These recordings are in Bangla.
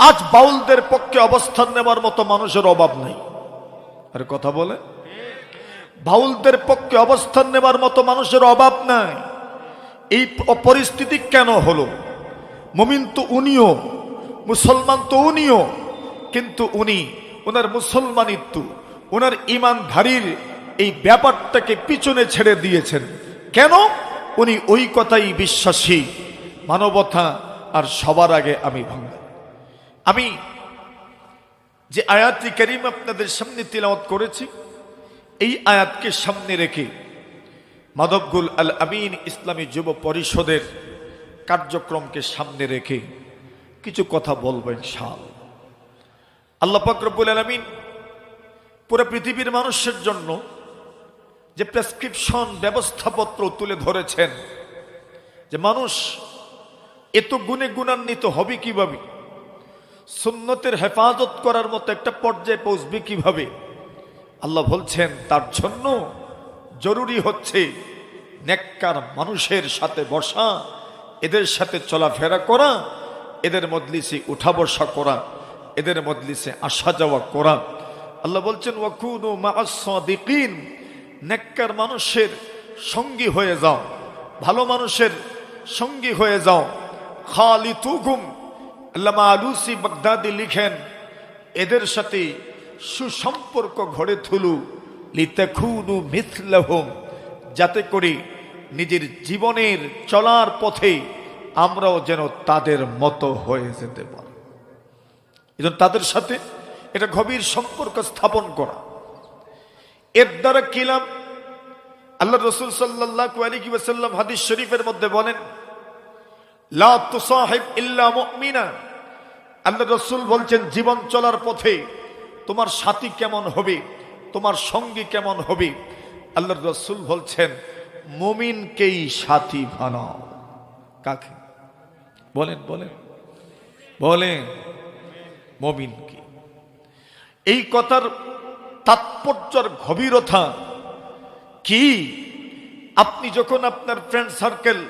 আজ বাউলদের পক্ষে অবস্থান নেবার মতো মানুষের অভাব নেই। আরে কথা বলে। বাউলদের পক্ষে অবস্থান নেবার মতো মানুষের অভাব নাই। এই পরিস্থিতি কেন হলো? মুমিন তো উনিও, মুসলমান তো উনিও, কিন্তু উনি ওনার মুসলমানিত্ব, ওনার ইমানধারীর এই ব্যাপারটাকে পিছনে ছেড়ে দিয়েছেন। কেন? উনি ওই কথাই বিশ্বাসী। মানবতা আর সবার আগে আমি ভাঙ্গা। আমি যে আয়াতি করিম আপনাদের সামনে তিলাওয়াত করেছি, এই আয়াতকে সামনে রেখে মাধবগুল আল আমিন ইসলামী যুব পরিষদের কার্যক্রমকে সামনে রেখে কিছু কথা বলবেন শাল আল্লাহ পাকরবুল আলমিন পুরো পৃথিবীর মানুষের জন্য যে প্রেসক্রিপশন ব্যবস্থাপত্র তুলে ধরেছেন, যে মানুষ এত গুণে গুণান্বিত হবে কীভাবে? সুন্নতের হেফাজত করার মতো একটা পর্যায়ে পৌঁছবে কীভাবে? আল্লাহ বলছেন, তার জন্য জরুরি হচ্ছে নেককার মানুষের সাথে বসা, এদের সাথে চলাফেরা করা, এদের মজলিসে উঠা বসা করা, এদের মজলিসে আসা যাওয়া করা। আল্লাহ বলছেন, ওয়াকুনু মাআস-সাদিকিন নেককার মানুষের সঙ্গী হয়ে যাও, ভালো মানুষের সঙ্গী হয়ে যাও। খালিতুকুম আল্লামা আলুসি বাগদাদি লিখেন, এদের সাথে সুসম্পর্ক ঘরে তুলু লিতাকুনু মিথলাহুম যাতে করে নিজের জীবনের চলার পথে আমরাও যেন তাদের মতো হয়ে যেতে পারি। এজন্য তাদের সাথে এটা গভীর সম্পর্ক স্থাপন করা। এর দ্বারা কিলাম আল্লাহ রসুল সাল্লাহ আলী ওয়াসাল্লাম হাদিস শরীফের মধ্যে বলেন লা তুসাহিব ইল্লা মুমিনা রসুল বলছেন, জীবন চলার পথে তোমার সাথী কেমন হবে, তোমার সঙ্গী কেমন হবে? আল্লাহ রসুল বলছেন, মুমিনকেই সাথী বানাও। কাকে? বলেন বলেন। বলেন, মমিনকে। এই কথার তাৎপর্যর গভীরতা কি? আপনি যখন আপনার ফ্রেন্ড সার্কেল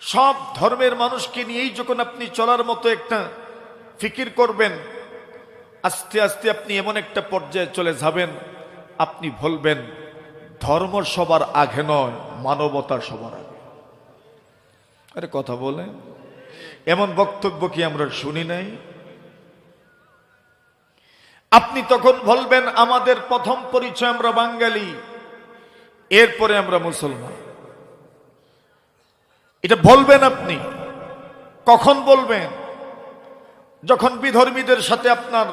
সব ধর্মের মানুষকে নিয়েই যখন আপনি চলার মতো একটা ফিকির করবেন, আস্তে আস্তে আপনি এমন একটা পর্যায়ে চলে যাবেন, আপনি বলবেন, ধর্ম সবার আগে নয়, মানবতা সবার আগে। আরে কথা বলে, এমন বক্তব্য কি আমরা শুনি নাই? আপনি তখন বলবেন, আমাদের প্রথম পরিচয় আমরা বাঙালি, এরপরে আমরা মুসলমান। এটা বলবেন আপনি। কখন বলবেন? যখন বিধর্মীদের সাথে আপনার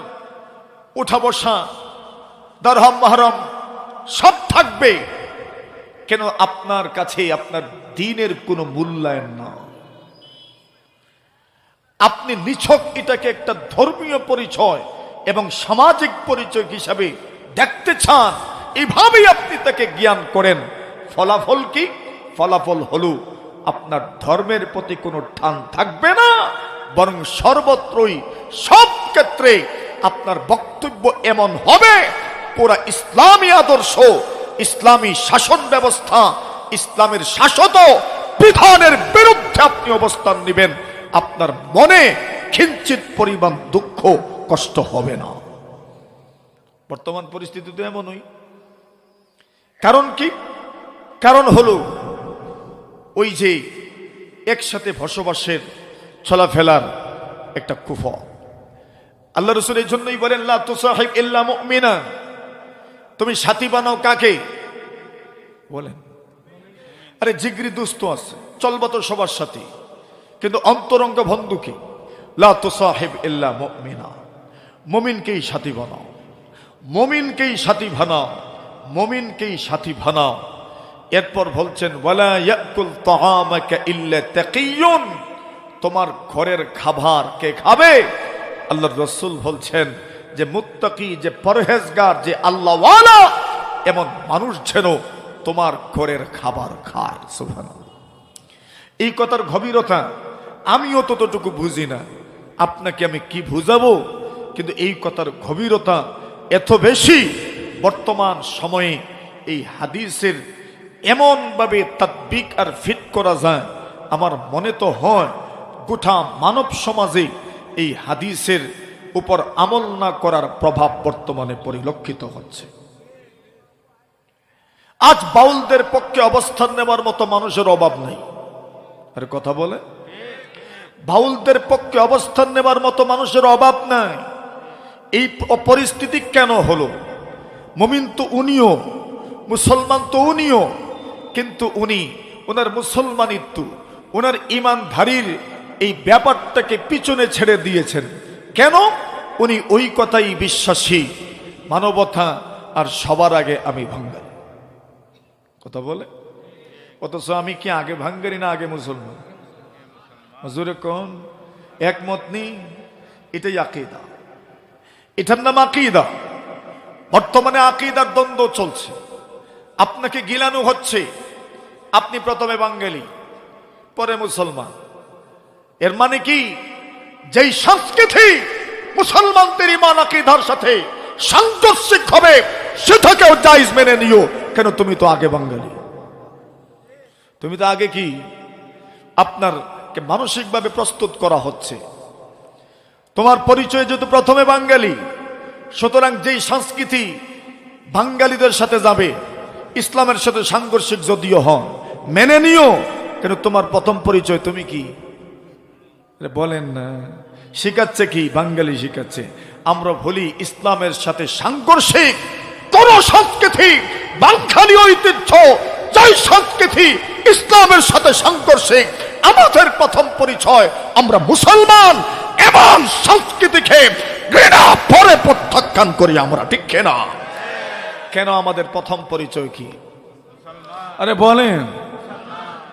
উঠা বসা, দরহম মাহরম সব থাকবে, কেন আপনার কাছে আপনার দিনের কোনো মূল্যায়ন না? আপনি নিছক এটাকে একটা ধর্মীয় পরিচয় এবং সামাজিক পরিচয় হিসাবে দেখতে চান। এভাবেই আপনি তাকে জ্ঞান করেন। ফলাফল কি? ফলাফল হলো আপনার ধর্মের প্রতি কোনো টান থাকবে না, বরং সর্বত্রই সব ক্ষেত্রে আপনার বক্তব্য এমন হবে, পুরা ইসলামী আদর্শ, ইসলামী শাসন ব্যবস্থা, ইসলামের শাসত বিধানের বিরুদ্ধে আপনি অবস্থান নেবেন, আপনার মনে কিঞ্চিত পরিমাণ দুঃখ, কষ্ট হবে না। বর্তমান পরিস্থিতি তো এমনই। কারণ কি? কারণ হলো ওই যে একসাথে বসবাসের চলাফেলার একটা কুফ। আল্লাহ রসুল এই জন্যই বলেন, লা তুসাহিব ইল্লা মুমিনা। তুমি সাথী বানাও কাকে? বলেন। আরে জিগরি দুস্থ আছে, চলবা তো সবার সাথে। কিন্তু অন্তরঙ্গ বন্ধুকে লা তুসাহিব ইল্লা মুমিনা। মুমিনকেই সাথী বানাও। মমিনকেই সাথী বানাও। মুমিনকেই সাথী বানাও। এরপর বলছেন তোমার ঘরের খাবার কে খাবে? আল্লাহ রসুল বলছেন যে, মুত্তাকি, যে পরহেজগার, যে আল্লাহওয়ালা, এমন মানুষ যেন তোমার ঘরের খাবার খায়। সুভান এই কথার গভীরতা আমিও ততটুকু বুঝি না। আপনাকে আমি কি বুঝাবো? কিন্তু এই কথার গভীরতা এত বেশি বর্তমান সময়ে এই হাদিসের এমনভাবে তাদ্বিক আর ফিট করা যায়, আমার মনে তো হয় গোটা মানব সমাজে এই হাদিসের উপর আমল না করার প্রভাব বর্তমানে পরিলক্ষিত হচ্ছে। আজ বাউলদের পক্ষে অবস্থান নেওয়ার মতো মানুষের অভাব নেই। আর কথা বলে, বাউলদের পক্ষে অবস্থান নেওয়ার মতো মানুষের অভাব নাই। এই পরিস্থিতি কেন হলো? মুমিন তো উনিও, মুসলমান তো উনিও কিন্তু উনি ওনার মুসলমানিত্ব ওনার ইমানধারীর এই ব্যাপারটাকে পিছনে ছেড়ে দিয়েছেন। কেন? উনি ওই কথাই বিশ্বাসী। মানবতা আর সবার আগে আমি ভাঙ্গারি। কথা বলে? অথচ আমি কি আগে ভাঙ্গারি না আগে মুসলমান? হুজুরে কোন? একমত নেই? এটাই আকিদা। এটার নাম আকিদা। বর্তমানে আকিদার দ্বন্দ্ব চলছে। আপনাকে গিলানো হচ্ছে। আপনি প্রথমে বাঙালি পরে মুসলমান। এর মানে কি? যেই সংস্কৃতি মুসলমানদের ইমান আকিদার সাথে সাংঘর্ষিক হবে সেটাকেও জাইজ মেনে নিও। কেন তুমি তো আগে বাঙালি? তুমি তো আগে কি? আপনার মানসিকভাবে প্রস্তুত করা হচ্ছে। তোমার পরিচয় যেহেতু প্রথমে বাঙালি, সুতরাং যেই সংস্কৃতি বাঙালিদের সাথে যাবে, ইসলামের সাথে সাংঘর্ষিক যদিও হন। মেনে নিও কেন তোমার প্রথম পরিচয় তুমি কি? বলেন না। শিখাচ্ছে কি? বাঙালি শিখাচ্ছে। আমরা বলি, ইসলামের সাথে সাংঘর্ষিক কোন সংস্কৃতি বাঙালি ঐতিহ্য যাই সংস্কৃতি ইসলামের সাথে সাংঘর্ষিক। আমাদের প্রথম পরিচয়, আমরা মুসলমান এবং সংস্কৃতিকে ঘৃণা পরে প্রত্যাখ্যান করি আমরা, ঠিক না কেন আমাদের প্রথম পরিচয় কি? আরে বলেন।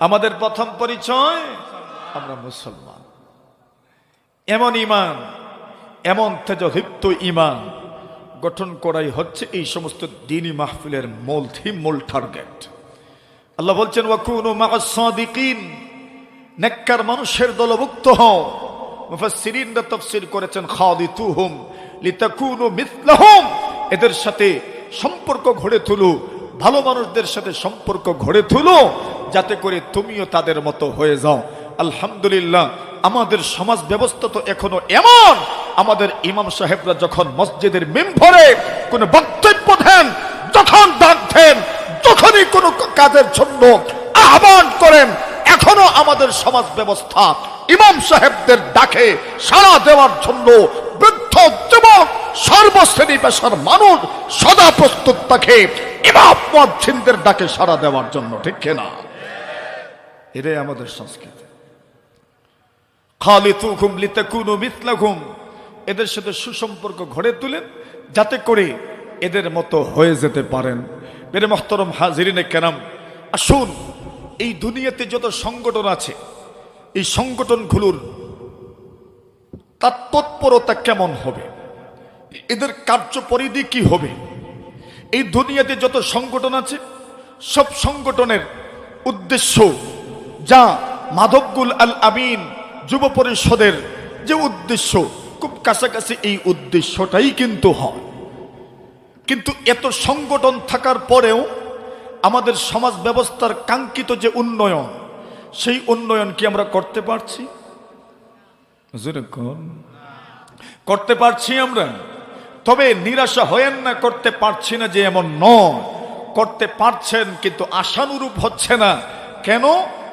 আমাদের প্রথম পরিচয়, আমরা মুসলমান। এমন ইমান, এমন তেজদীপ্ত ইমান গঠন করাই হচ্ছে এই সমস্ত দিনই মাহফিলের মূল থিম মূল টার্গেট আল্লাহ বলছেন, ওয়াকুনু মাসাদিকিন নেককার মানুষের দলভুক্ত হও। মুফাসসিরিনরা তাফসীর করেছেন খাদিতুহুম লিতাকুনু মিথলাহুম এদের সাথে সম্পর্ক গড়ে তুলো ভালো মানুষদের সাথে সম্পর্ক গড়ে তুলো, যাতে করে তুমিও তাদের মতো হয়ে যাও। আলহামদুলিল্লাহ, আমাদের সমাজ ব্যবস্থা তো এখনও এমন। আমাদের ইমাম সাহেবরা যখন মসজিদের মেম্বরে কোনো বক্তব্য দেন, যখন ডাক যখনই কোনো কাজের জন্য আহ্বান করেন, এখনও আমাদের সমাজ ব্যবস্থা ইমাম সাহেবদের ডাকে সাড়া দেওয়ার জন্য বৃদ্ধ যুবক, সর্বশ্রেণী পেশার মানুষ সদা প্রস্তুত থাকে। ইমাম ডাকে সাড়া দেওয়ার জন্য, ঠিক না এটাই আমাদের সংস্কৃতি। খালিতুকুম লিতাকুনু মিথলাকুম এদের সাথে সুসম্পর্ক গড়ে তুলেন, যাতে করে এদের মতো হয়ে যেতে পারেন। মেরে মহতরম হাজিরিনে কেরাম, আসুন, এই দুনিয়াতে যত সংগঠন আছে, এই সংগঠনগুলোর তার তৎপরতা কেমন হবে? এদের কার্য পরিধি কি হবে? এই দুনিয়াতে যত সংগঠন আছে সব সংগঠনের উদ্দেশ্য যা মাধবগুল আল আমিন যুব পরিষদের যে উদ্দেশ্য খুব কাছাকাছি এই উদ্দেশ্যটাই কিন্তু হয়। কিন্তু এত সংগঠন থাকার পরেও আমাদের সমাজ ব্যবস্থার কাঙ্ক্ষিত যে উন্নয়ন সেই উন্নয়ন কি আমরা করতে পারছি? করতে পারছি আমরা? তবে নিরাশা হয়েন না, করতে পারছি না যে এমন নয়। করতে পারছেন, কিন্তু আশানুরূপ হচ্ছে না। কেন?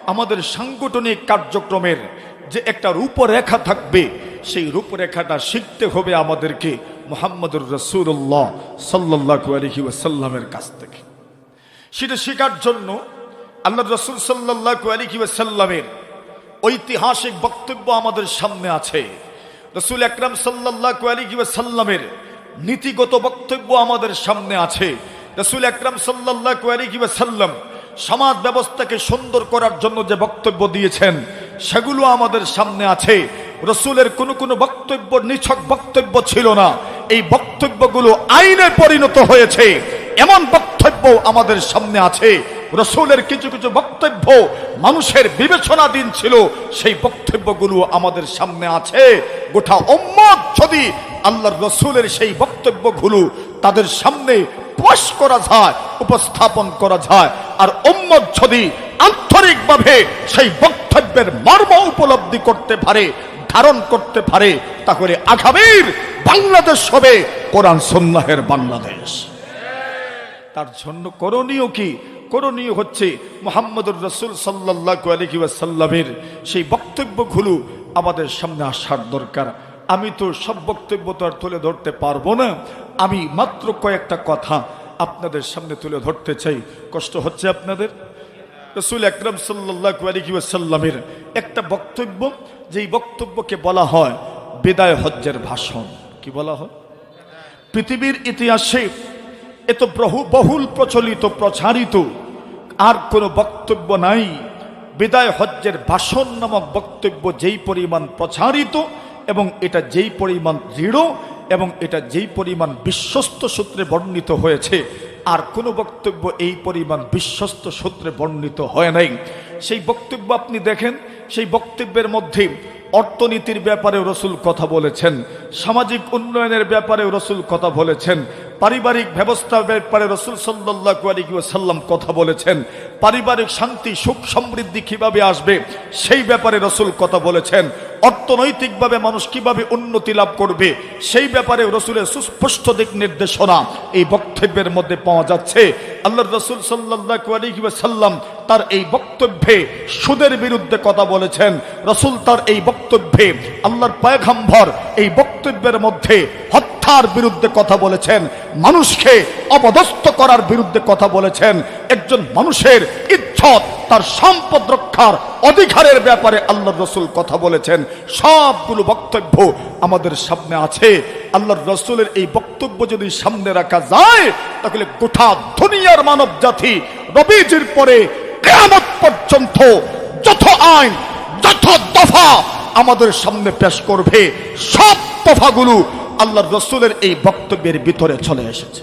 আমাদের সাংগঠনিক কার্যক্রমের যে একটা রূপরেখা থাকবে, সেই রূপরেখাটা শিখতে হবে আমাদেরকে মোহাম্মদুর রসুল্লাহ সাল্লাহ আলহি ওয়াসাল্লামের কাছ থেকে। সেটা শেখার জন্য আল্লাহ রসুল সাল্লাহ আলহি ওয়াসাল্লামের ঐতিহাসিক বক্তব্য আমাদের সামনে আছে। রসুল একরাম সাল্লাহ আলহি ওয়াসাল্লামের নীতিগত বক্তব্য আমাদের সামনে আছে। রসুল একরাম সাল্লাহ ওয়াসাল্লাম সমাজ ব্যবস্থাকে সুন্দর করার জন্য যে বক্তব্য দিয়েছেন, সেগুলো আমাদের সামনে আছে। রসুলের কোনো কোনো বক্তব্য নিছক বক্তব্য ছিল না। এই বক্তব্যগুলো আইনে পরিণত হয়েছে। এমন বক্তব্য আমাদের সামনে আছে। রসুলের কিছু কিছু বক্তব্য মানুষের বিবেচনাধীন ছিল। সেই বক্তব্যগুলো আমাদের সামনে আছে। গোটা উম্মত যদি আল্লাহর রসুলের সেই বক্তব্যগুলো তাদের সামনে পেশ করা যায়, উপস্থাপন করা যায়। আর উম্মত যদি আন্তরিকভাবে সেই বক্তব্যের মর্ম উপলব্ধি করতে পারে, ধারণ করতে পারে, তাহলে আগামীর বাংলাদেশ হবে কোরআন সন্ন্যাহের বাংলাদেশ। তার জন্য করণীয় কি? করণীয় হচ্ছে মোহাম্মদুর রসুল সাল্লাহ আলহি সাল্লামের সেই বক্তব্যগুলো আমাদের সামনে আসার দরকার। আমি তো সব বক্তব্য তো আর তুলে ধরতে পারব না। আমি মাত্র কয়েকটা কথা আপনাদের সামনে তুলে ধরতে চাই। কষ্ট হচ্ছে আপনাদের? রসুল আকরম সাল্লাহ আলহি সাল্লামের একটা বক্তব্য, যেই বক্তব্যকে বলা হয় বেদায় হজ্জের ভাষণ। কি বলা হয়? পৃথিবীর ইতিহাসে এত বহু, বহুল প্রচলিত, প্রচারিত। আর কোনো বক্তব্য নাই। বিদায় হজ্জের ভাষণ নামক বক্তব্য যেই পরিমাণ প্রচারিত এবং এটা যেই পরিমাণ দৃঢ় এবং এটা যেই পরিমাণ বিশ্বস্ত সূত্রে বর্ণিত হয়েছে, আর কোনো বক্তব্য এই পরিমাণ বিশ্বস্ত সূত্রে বর্ণিত হয় নাই। সেই বক্তব্য আপনি দেখেন, সেই বক্তব্যের মধ্যে অর্থনীতির ব্যাপারে রসুল কথা বলেছেন, সামাজিক উন্নয়নের ব্যাপারে রসুল কথা বলেছেন, পারিবারিক ব্যবস্থার ব্যাপারে রসুল সাল্লাহ সাল্লাম কথা বলেছেন, পারিবারিক শান্তি, সুখ সমৃদ্ধি কীভাবে আসবে, সেই ব্যাপারে রসুল কথা বলেছেন। অর্থনৈতিকভাবে মানুষ কীভাবে উন্নতি লাভ করবে, সেই ব্যাপারে রসুলের সুস্পষ্ট দিক নির্দেশনা এই বক্তব্যের মধ্যে পাওয়া যাচ্ছে। আল্লাহ রসুল সাল্লাহ সাল্লাম তার এই বক্তব্যে সুদের বিরুদ্ধে কথা বলেছেন। রসুল তার এই বক্তব্যে আল্লাহর পয়গাম্বর এই বক্তব্যের মধ্যে হত্যার বিরুদ্ধে কথা বলেছেন। মানুষকে অপদস্থ করার বিরুদ্ধে কথা বলেছেন একজন মানুষের ইচ্ছত তার সম্পদ রক্ষার অধিকারের ব্যাপারে আল্লাহ রসুল কথা বলেছেন। সবগুলো বক্তব্য আমাদের সামনে আছে। আল্লাহ রসুলের এই বক্তব্য যদি সামনে রাখা যায়, তাহলে গোটা দুনিয়ার মানব জাতি রবিজির পরে কেয়ামত পর্যন্ত যত আইন, যত দফা আমাদের সামনে পেশ করবে, সব দফাগুলো আল্লাহ রসুলের এই বক্তব্যের ভিতরে চলে এসেছে।